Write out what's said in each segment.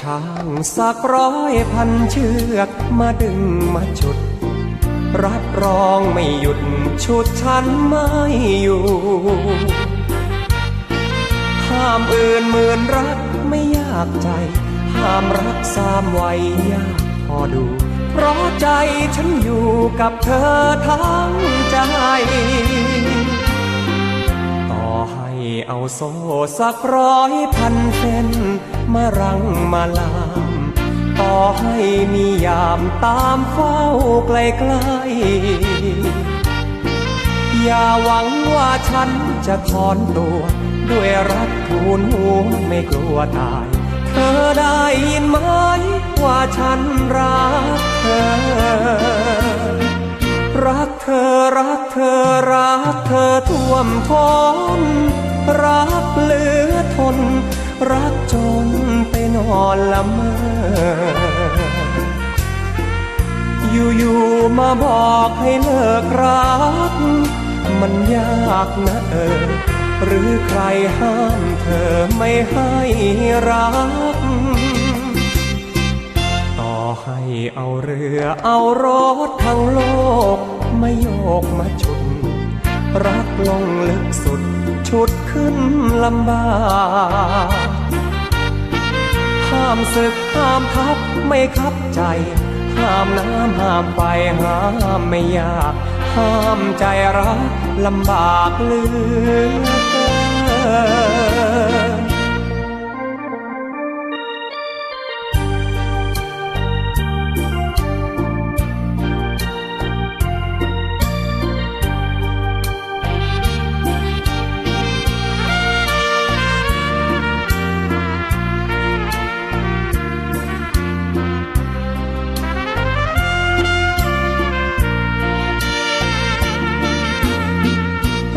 ช้างสักร้อยพันเชือก มาดึงมาจุด รับรองไม่หยุดชุดฉันไม่อยู่ ห้ามอื่นหมื่นรักไม่ยากใจ ห้ามรักสามไวัยยากพอดู เพราะใจฉันอยู่กับเธอทั้งใจต่อให้เอาโซ่สักร้อยพันเส้น มารังมาลาม ต่อให้มียามตามเฝ้าใกล้ๆอย่าหวังว่าฉันจะถอนตัว ด้วยรักทูลหัวไม่กลัวตาย เธอได้ยินไหมว่าฉันรักเธอ รักเธอรักเธอรักเธอท่วมท้นรักเหลือทน รักจนไปนอนละเมอ อยู่ๆมาบอกให้เลิกรัก มันยากนะเออ หรือใครห้ามเธอไม่ให้รัก ต่อให้เอาเรือเอารถทั้งโลก ไมาโยกมาชุด รักลงลึกสุด ชุดขึ้นลำบากห้ามศึกห้ามทับไม่คับใจ ห้ามน้ำห้ามไฟห้ามไม่ยาก ห้ามใจรักลำบากเลือเกิน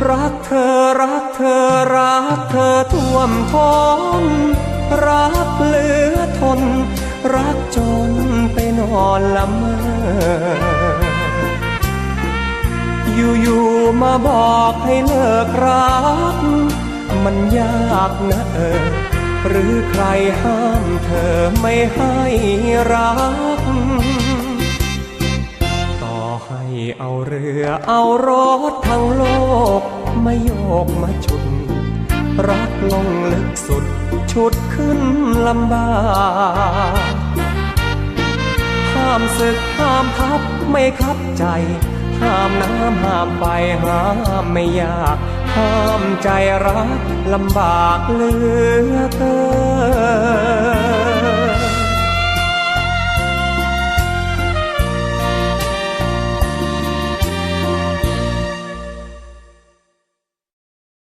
รักเธอรักเธอรักเธอท่วมท้นรักเหลือทน รักจนไปนอนละเมออยู่ๆมาบอกให้เลิกรัก มันยากนะเออ หรือใครห้ามเธอไม่ให้รัก ให้เอาเรือเอารถทั้งโลกมาโยกมาชุดรักลงลึกสุดชุดขึ้นลำบากห้ามศึกห้ามทับไม่คับใจ ห้ามน้ำห้ามไฟห้ามไม่ยาก ห้ามใจรักลำบากเหลือเกิน